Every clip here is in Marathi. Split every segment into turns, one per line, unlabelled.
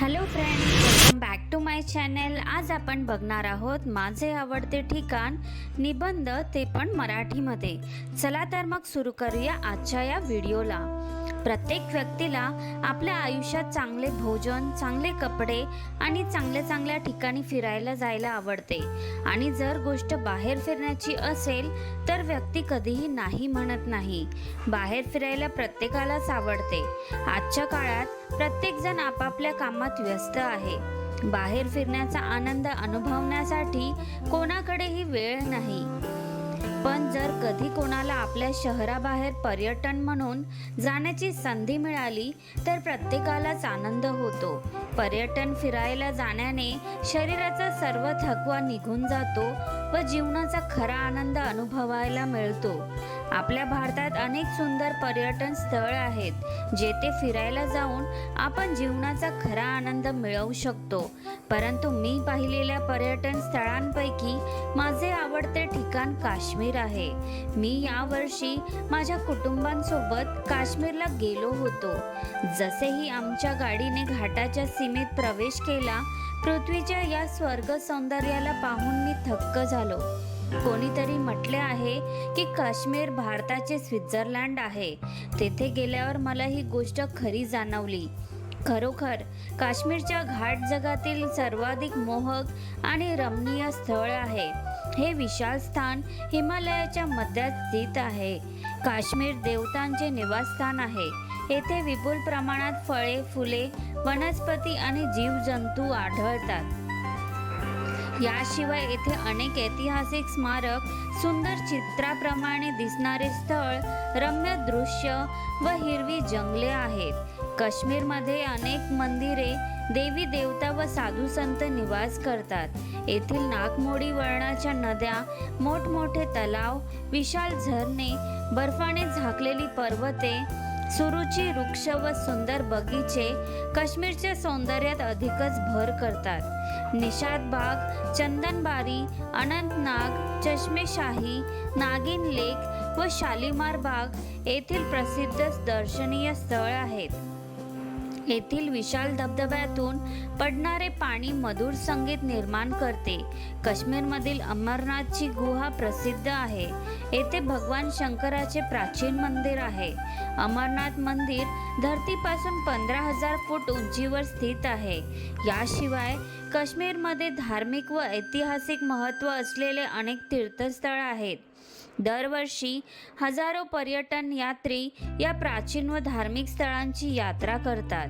Hello friend welcome back to my channel आज आपण बघणार आहोत माझे आवडते ठिकाण निबंध ते पण मराठीमध्ये. चला तर मग सुरू करूया आजच्या या व्हिडिओला प्रत्येक व्यक्तीला आपल्या आयुष्यात चांगले भोजन चांगले कपडे आणि चांगल्या चांगल्या ठिकाणी फिरायला जायला आवडते. आणि जर गोष्ट बाहेर फिरण्याची असेल तर व्यक्ती कधीही नाही म्हणत नाही. बाहेर फिरायला प्रत्येकालाच आवडते. आजच्या काळात प्रत्येकजण आपापल्या कामात व्यस्त आहे. बाहेर फिरण्याचा आनंद अनुभवण्यासाठी कोणाकडेही वेळ नाही. पण जर कधी कोणाला आपल्या शहराबाहेर पर्यटन म्हणून जाण्याची संधी मिळाली तर प्रत्येकालाच आनंद होतो. पर्यटन फिरायला जाण्याने शरीराचा सर्व थकवा निघून जातो व जीवनाचा खरा आनंद अनुभवायला मिळतो. आपल्या भारतात अनेक सुंदर पर्यटन स्थळ आहेत जेथे फिरायला जाऊन आपण जीवनाचा खरा आनंद मिळवू शकतो. परंतु मी पाहिलेल्या पर्यटन स्थळांपैकी माझे आवडते ठिकाण काश्मीर आहे. मी यावर्षी माझ्या कुटुंबांसोबत काश्मीरला गेलो होतो. जसेही आमच्या गाडीने घाटाच्या सीमेत प्रवेश केला पृथ्वीच्या या स्वर्ग सौंदर्याला पाहून मी थक्क झालो. कोणीतरी म्हटले आहे की काश्मीर भारताचे स्वित्झर्लंड आहे. तेथे गेल्यावर मला ही गोष्ट खरी जाणवली. खरोखर काश्मीरच्या घाट जगातील सर्वाधिक मोहक आणि रमणीय स्थळ आहे. हे विशाल स्थान हिमालयाच्या मध्यात स्थित आहे. काश्मीर देवतांचे निवासस्थान आहे. येथे विपुल प्रमाणात फळे फुले वनस्पती आणि जीवजंतू आढळतात. याशिवाय येथे अनेक ऐतिहासिक स्मारक सुंदर चित्राप्रमाणे दिसणारे स्थळ रम्य दृश्य व हिरवी जंगले आहेत. काश्मीरमध्ये अनेक मंदिरे देवी देवता व साधू संत निवास करतात. येथील नागमोडी वळणाच्या नद्या मोठमोठे तलाव विशाल झरणे बर्फाने झाकलेली पर्वते सुरुची वृक्ष व सुंदर बगीचे काश्मीरच्या सौंदर्यात अधिकच भर करतात. निषाद बाग चंदनबारी अनंतनाग चष्मेशाही नागिन लेक व शालिमार बाग येथील प्रसिद्ध दर्शनीय स्थळ आहेत. येथील विशाल धबधब्यातून पडणारे पाणी मधुर संगीत निर्माण करते. काश्मीरमधील अमरनाथची गुहा प्रसिद्ध आहे. येथे भगवान शंकराचे प्राचीन मंदिर आहे. अमरनाथ मंदिर धरतीपासून पंधरा हजार फूट उंचीवर स्थित आहे. याशिवाय काश्मीरमध्ये धार्मिक व ऐतिहासिक महत्त्व असलेले अनेक तीर्थस्थळ आहेत. दरवर्षी हजारो पर्यटन यात्री या प्राचीन व धार्मिक स्थळांची यात्रा करतात.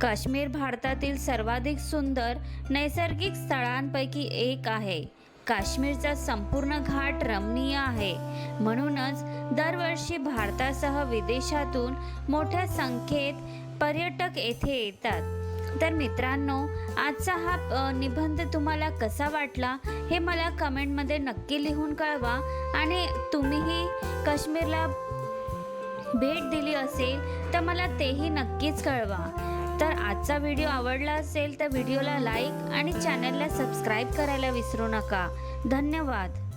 काश्मीर भारतातील सर्वाधिक सुंदर नैसर्गिक स्थळांपैकी एक आहे. काश्मीरचा संपूर्ण घाट रमणीय आहे. म्हणूनच दरवर्षी भारतासह विदेशातून मोठ्या संख्येत पर्यटक येथे येतात. तर मित्रांनो आजचा हा निबंध तुम्हाला कसा वाटला हे मला कमेंटमध्ये नक्की लिहून कळवा. आणि तुम्हीही काश्मीरला भेट दिली असेल तर मला तेही नक्कीच कळवा. तर आजचा व्हिडिओ आवडला असेल तर व्हिडिओला लाईक आणि चॅनलला सबस्क्राईब करायला विसरू नका. धन्यवाद.